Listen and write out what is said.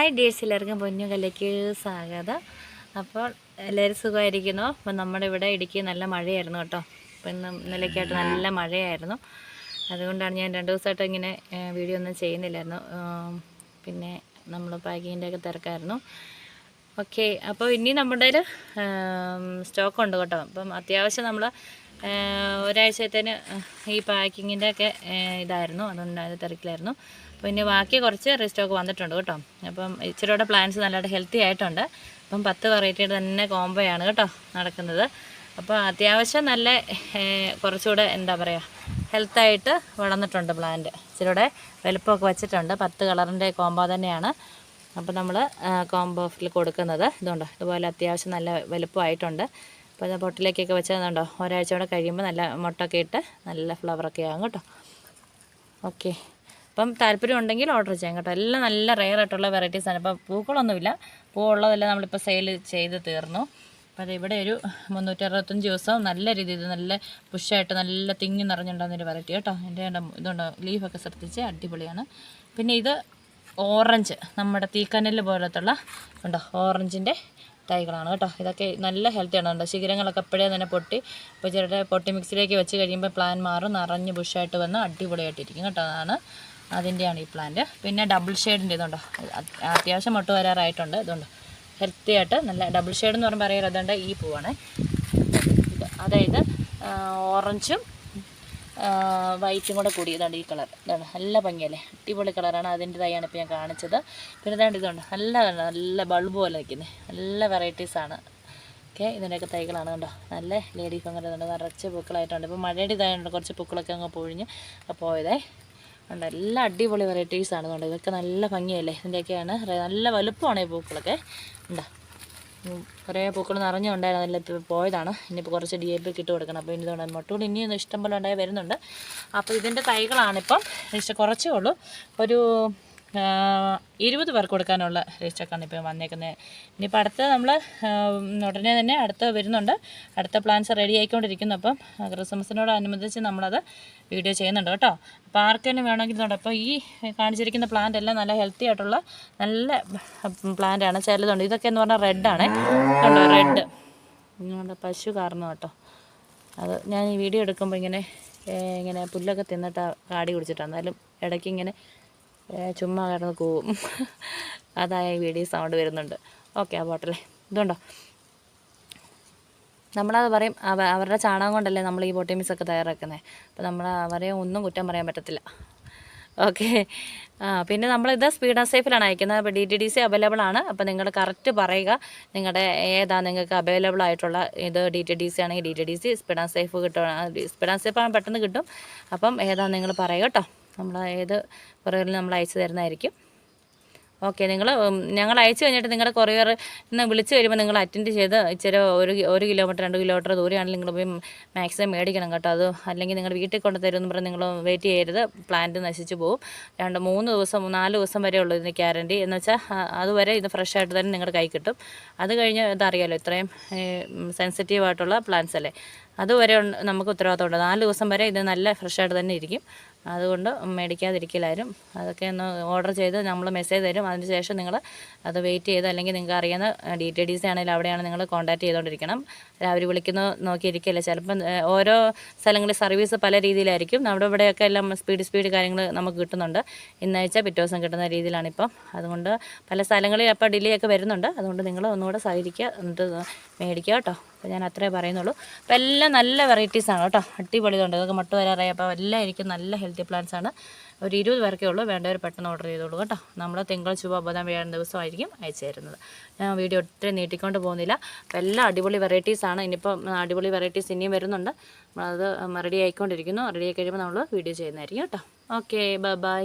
Hi ഡേഴ്സ് എല്ലാവർക്കും പൊന്നു കല്ലേക്ക് സ്വാഗതം. അപ്പോൾ എല്ലാവരും സുഖമായിരിക്കുന്നു. അപ്പം നമ്മുടെ ഇവിടെ ഇടുക്കി നല്ല മഴയായിരുന്നു കേട്ടോ. അപ്പം ഇന്നും ഇന്നലെയൊക്കെയായിട്ട് നല്ല മഴയായിരുന്നു. അതുകൊണ്ടാണ് ഞാൻ രണ്ട് ദിവസമായിട്ട് ഇങ്ങനെ വീഡിയോ ഒന്നും ചെയ്യുന്നില്ലായിരുന്നു. പിന്നെ നമ്മൾ പാക്കിങ്ങിന്റെ ഒക്കെ തിരക്കായിരുന്നു. ഓക്കെ അപ്പോൾ ഇനി നമ്മുടെ സ്റ്റോക്ക് ഉണ്ട് കേട്ടോ. അപ്പം അത്യാവശ്യം നമ്മൾ ഒരാഴ്ചത്തേന് ഈ പാക്കിങ്ങിന്റെ ഒക്കെ ഇതായിരുന്നു. അതുകൊണ്ട് അത് തിരക്കിലായിരുന്നു. അപ്പോൾ ഇനി ബാക്കി കുറച്ച് റീസ്റ്റോക്ക് വന്നിട്ടുണ്ട് കേട്ടോ. അപ്പം ഇച്ചിരി കൂടെ പ്ലാന്റ്സ് നല്ലതായിട്ട് ഹെൽത്തി ആയിട്ടുണ്ട്. അപ്പം പത്ത് വെറൈറ്റിയുടെ തന്നെ കോംബോയാണ് കേട്ടോ നടക്കുന്നത്. അപ്പോൾ അത്യാവശ്യം നല്ല കുറച്ചുകൂടെ എന്താ പറയുക ഹെൽത്തായിട്ട് വളർന്നിട്ടുണ്ട് പ്ലാന്റ് ഇച്ചിരി കൂടെ വലുപ്പമൊക്കെ വെച്ചിട്ടുണ്ട്. പത്ത് കളറിന്റെ കോംബോ തന്നെയാണ്. അപ്പോൾ നമ്മൾ കോംബോ ഓഫിൽ കൊടുക്കുന്നത്. ഇതുകൊണ്ട് ഇതുപോലെ അത്യാവശ്യം നല്ല വലുപ്പമായിട്ടുണ്ട്. അപ്പോൾ ഇത് പൊട്ടിലേക്കൊക്കെ വെച്ചതുണ്ടോ ഒരാഴ്ച കൂടെ കഴിയുമ്പോൾ നല്ല മുട്ടൊക്കെ ഇട്ട് നല്ല ഫ്ലവറൊക്കെ ആകും കേട്ടോ. ഓക്കെ. അപ്പം താല്പര്യം ഉണ്ടെങ്കിൽ ഓർഡർ ചെയ്യാം കേട്ടോ. എല്ലാം നല്ല റെയർ ആയിട്ടുള്ള വെറൈറ്റീസ് ആണ്. പൂക്കളൊന്നുമില്ല പൂക്കളൊന്നുമില്ല. പൂവുള്ളതെല്ലാം നമ്മളിപ്പോൾ സെയിൽ ചെയ്ത് തീർന്നു. അപ്പോൾ അത് ഇവിടെ ഒരു മുന്നൂറ്റി അറുപത്തഞ്ച് ദിവസം നല്ല രീതിയിൽ നല്ല പുഷായിട്ട് നല്ല തിങ്ങി നിറഞ്ഞുണ്ടാകുന്നൊരു വെറൈറ്റി കേട്ടോ. എന്റെ ഇതുണ്ടോ. ലീഫൊക്കെ ശ്രദ്ധിച്ച് അടിപൊളിയാണ്. പിന്നെ ഇത് ഓറഞ്ച് നമ്മുടെ തീക്കനൽ പോലത്തുള്ള ഉണ്ടോ? ഓറഞ്ചിന്റെ തൈകളാണ് കേട്ടോ. ഇതൊക്കെ നല്ല ഹെൽത്തിയാണ് കേട്ടോ. ശിഖരങ്ങളൊക്കെ എപ്പോഴേ തന്നെ പൊട്ടി. ഇപ്പോൾ ചെറുതെ പൊട്ടി മിക്സിലേക്ക് വെച്ച് കഴിയുമ്പോൾ പ്ലാൻ മാറും. നിറഞ്ഞ് ബുഷായിട്ട് വന്ന് അടിപൊളിയായിട്ടിരിക്കും കേട്ടോ. അതാണ് അതിന്റെയാണ് ഈ പ്ലാന്റ് പിന്നെ ഡബിൾ ഷെയ്ഡിന്റെ ഇതുണ്ടോ? അത് അത്യാവശ്യം മുട്ട് വരാറായിട്ടുണ്ട്. ഇതുണ്ട്? ഹെൽത്തി ആയിട്ട് നല്ല ഡബിൾ ഷെയ്ഡ് എന്ന് പറയുമ്പോൾ അറിയാം അതുകൊണ്ട് ഈ പൂവാണ്. അതായത് ഓറഞ്ചും വൈറ്റും കൂടെ കൂടി. ഇതാണ് ഈ കളർ. ഇതാണ് നല്ല ഭംഗിയല്ലേ? അടിപൊളി കളറാണ് അതിന്റെതായാണ് ഇപ്പോൾ ഞാൻ കാണിച്ചത്. പിന്നെ ഇതാണ്ട് ഇതുണ്ട്. നല്ല നല്ല ബൾബ് പോലെ നിൽക്കുന്നത് നല്ല വെറൈറ്റീസാണ് ഓക്കെ ഇതിന്റെയൊക്കെ തൈകളാണ് കണ്ടോ? നല്ല ലേഡി ഫംഗർ ഇതുണ്ട്. നിറച്ച് പൂക്കളായിട്ടുണ്ട്. ഇപ്പോൾ മഴയുടെ ഇതായതുകൊണ്ട് കുറച്ച് പൂക്കളൊക്കെ അങ്ങ് പൊഴിഞ്ഞ് പോയതേ. ഉണ്ട് എല്ലാ അടിപൊളി വെറൈറ്റീസാണ് അതുകൊണ്ട് ഇതൊക്കെ നല്ല ഭംഗിയല്ലേ? ഇതിന്റെയൊക്കെയാണ്. നല്ല വലുപ്പമാണ് ഈ പൂക്കളൊക്കെ. ഉണ്ടോ കുറേ പൂക്കൾ നിറഞ്ഞുണ്ടായിരുന്നു. അതിൽ പോയതാണ്. ഇനിയിപ്പോൾ കുറച്ച് ഡി എ പി ഇട്ട് കൊടുക്കണം. അപ്പോൾ ഇതുകൊണ്ട് മുട്ടുകൾ ഇനിയൊന്നും ഇഷ്ടം പോലെ ഉണ്ടായി വരുന്നുണ്ട്. അപ്പോൾ ഇതിന്റെ തൈകളാണിപ്പം. ഇഷ്ടം കുറച്ചേ ഉള്ളൂ. ഒരു ഇരുപത് പേർക്ക് കൊടുക്കാനുള്ള രജിസ്റ്റൊക്കെയാണ് ഇപ്പോൾ വന്നേക്കുന്നത്. ഇനിയിപ്പോൾ അടുത്ത നമ്മൾ ഉടനെ തന്നെ അടുത്ത വരുന്നുണ്ട്. അടുത്ത പ്ലാൻസ് റെഡി ആയിക്കൊണ്ടിരിക്കുന്നു. അപ്പം ക്രിസ്മസിനോടനുബന്ധിച്ച് നമ്മളത് വീഡിയോ ചെയ്യുന്നുണ്ട് കേട്ടോ. അപ്പോൾ ആർക്കെങ്കിലും വേണമെങ്കിൽ ഇതുണ്ട് അപ്പോൾ ഈ കാണിച്ചിരിക്കുന്ന പ്ലാന്റ് എല്ലാം നല്ല ഹെൽത്തി ആയിട്ടുള്ള നല്ല പ്ലാന്റ് ആണ്. ചിലതുണ്ട്. ഇതൊക്കെ എന്ന് പറഞ്ഞാൽ റെഡാണ് കണ്ടോ? റെഡ് ഇങ്ങോട്ട് പശു കാരണം കേട്ടോ. അത് ഞാൻ ഈ വീഡിയോ എടുക്കുമ്പോൾ ഇങ്ങനെ ഇങ്ങനെ പുല്ലൊക്കെ തിന്നിട്ട് കാടി കുടിച്ചിട്ടാണ് എന്നാലും ഇടയ്ക്ക് ഇങ്ങനെ ചുമ്മാ കിടന്ന് കൂവും. അതായ വീഡിയോ സൗണ്ട് വരുന്നുണ്ട്. ഓക്കെ ആ പോട്ടല്ലേ ഇതുണ്ടോ? നമ്മളത് പറയും അവ അവരുടെ ചാണകം കൊണ്ടല്ലേ നമ്മൾ ഈ ബോട്ടിമിസൊക്കെ തയ്യാറാക്കുന്നത് അപ്പോൾ നമ്മൾ അവരെ ഒന്നും കുറ്റം പറയാൻ പറ്റത്തില്ല. ഓക്കെ. ആ പിന്നെ നമ്മളിത് സ്പീഡ് ആൻഡ് സേഫിലാണ് അയക്കുന്നത്. അപ്പോൾ D T D C available ആണ്. അപ്പോൾ നിങ്ങൾ കറക്റ്റ് പറയുക. നിങ്ങളുടെ ഏതാ നിങ്ങൾക്ക് അവൈലബിൾ ആയിട്ടുള്ള ഇത് ഡി ടി ഡി സി ആണെങ്കിൽ D T D C speed and safe കിട്ടും സ്പീഡ് ആൻഡ് സേഫ് ആണ് പെട്ടെന്ന് കിട്ടും. അപ്പം ഏതാ നിങ്ങൾ പറയുക കേട്ടോ. നമ്മൾ ഏത് കൊറിയറിൽ നമ്മൾ അയച്ചു തരുന്നതായിരിക്കും. ഓക്കെ നിങ്ങൾ ഞങ്ങൾ അയച്ചു കഴിഞ്ഞിട്ട് നിങ്ങളുടെ കൊറിയർ ഇന്ന് വിളിച്ച് വരുമ്പോൾ നിങ്ങൾ അറ്റൻഡ് ചെയ്ത് ഇച്ചിരി ഒരു ഒരു കിലോമീറ്റർ രണ്ട് കിലോമീറ്റർ ദൂരെയാണെങ്കിൽ നിങ്ങൾ പോയി മാക്സിമം മേടിക്കണം കേട്ടോ. അത് അല്ലെങ്കിൽ നിങ്ങൾ വീട്ടിൽ കൊണ്ട് തരുമെന്ന് പറഞ്ഞ് നിങ്ങൾ വെയിറ്റ് ചെയ്യരുത്. പ്ലാന്റ് നശിച്ചു പോകും രണ്ട് മൂന്ന് ദിവസം നാല് ദിവസം വരെ ഉള്ളൂ ഇതിന് ഗ്യാരണ്ടി എന്ന് വെച്ചാൽ അതുവരെ ഇത് ഫ്രഷ് ആയിട്ട് തന്നെ നിങ്ങളുടെ കൈ കിട്ടും. അത് കഴിഞ്ഞ് ഇതറിയാലോ ഇത്രയും സെൻസിറ്റീവ് ആയിട്ടുള്ള പ്ലാന്റ്സ് അല്ലേ? അതുവരെ നമുക്ക് ഉത്തരവാദിത്തമുണ്ട്. നാല് ദിവസം വരെ ഇത് നല്ല ഫ്രഷായിട്ട് തന്നെ ഇരിക്കും. അതുകൊണ്ട് മേടിക്കാതിരിക്കലാരും അതൊക്കെ ഒന്ന് ഓർഡർ ചെയ്ത് നമ്മൾ മെസ്സേജ് തരും. അതിന് ശേഷം നിങ്ങൾ അത് വെയിറ്റ് ചെയ്ത് അല്ലെങ്കിൽ നിങ്ങൾക്ക് അറിയുന്ന ഡി ടി ഡി സി ആണെങ്കിലും അവിടെയാണ് നിങ്ങൾ കോൺടാക്ട് ചെയ്തുകൊണ്ടിരിക്കണം. അവർ വിളിക്കുന്നത് നോക്കിയിരിക്കില്ല ചിലപ്പം ഓരോ സ്ഥലങ്ങളിൽ സർവീസ് പല രീതിയിലായിരിക്കും. നമ്മുടെ ഇവിടെയൊക്കെ എല്ലാം സ്പീഡ് സ്പീഡ് കാര്യങ്ങൾ നമുക്ക് കിട്ടുന്നുണ്ട്. ഇന്നാഴ്ച പിറ്റേ ദിവസം കിട്ടുന്ന രീതിയിലാണിപ്പം. അതുകൊണ്ട് പല സ്ഥലങ്ങളിൽ അപ്പോൾ ഡിലേ ഒക്കെ വരുന്നുണ്ട്. അതുകൊണ്ട് നിങ്ങൾ ഒന്നുകൂടെ സഹകരിക്കുക. എന്നിട്ട് മേടിക്കുക കേട്ടോ. അപ്പോൾ ഞാൻ അത്രേ പറയുന്നുള്ളൂ. അപ്പോൾ എല്ലാം നല്ല വെറൈറ്റീസാണ് കേട്ടോ. അടിപൊളി നിങ്ങൾക്ക് വരെ വരാറായി. അപ്പോൾ എല്ലാം എനിക്ക് നല്ല ഹെൽത്തി പ്ലാന്റ്സ് ആണ്. ഒരു ഇരുപത് പേർക്കേ ഉള്ളൂ. വേണ്ടവർ പെട്ടെന്ന് ഓർഡർ ചെയ്തോളൂ കേട്ടോ. നമ്മൾ തിങ്കൾ ചൊവ്വ ബുധൻ വ്യാഴം ദിവസമായിരിക്കും അയച്ചു തരുന്നത്. ഞാൻ വീഡിയോ ഒത്തിരി നീട്ടിക്കൊണ്ട് പോകുന്നില്ല. അപ്പോൾ എല്ലാം അടിപൊളി വെറൈറ്റീസാണ് ഇനിയിപ്പം അടിപൊളി വെറൈറ്റീസ് ഇനിയും വരുന്നുണ്ട്. അത് റെഡി ആയിക്കൊണ്ടിരിക്കുന്നു. റെഡി ആയി കഴിയുമ്പോൾ നമ്മൾ വീഡിയോ ചെയ്യുന്നതായിരിക്കും കേട്ടോ. Okay bye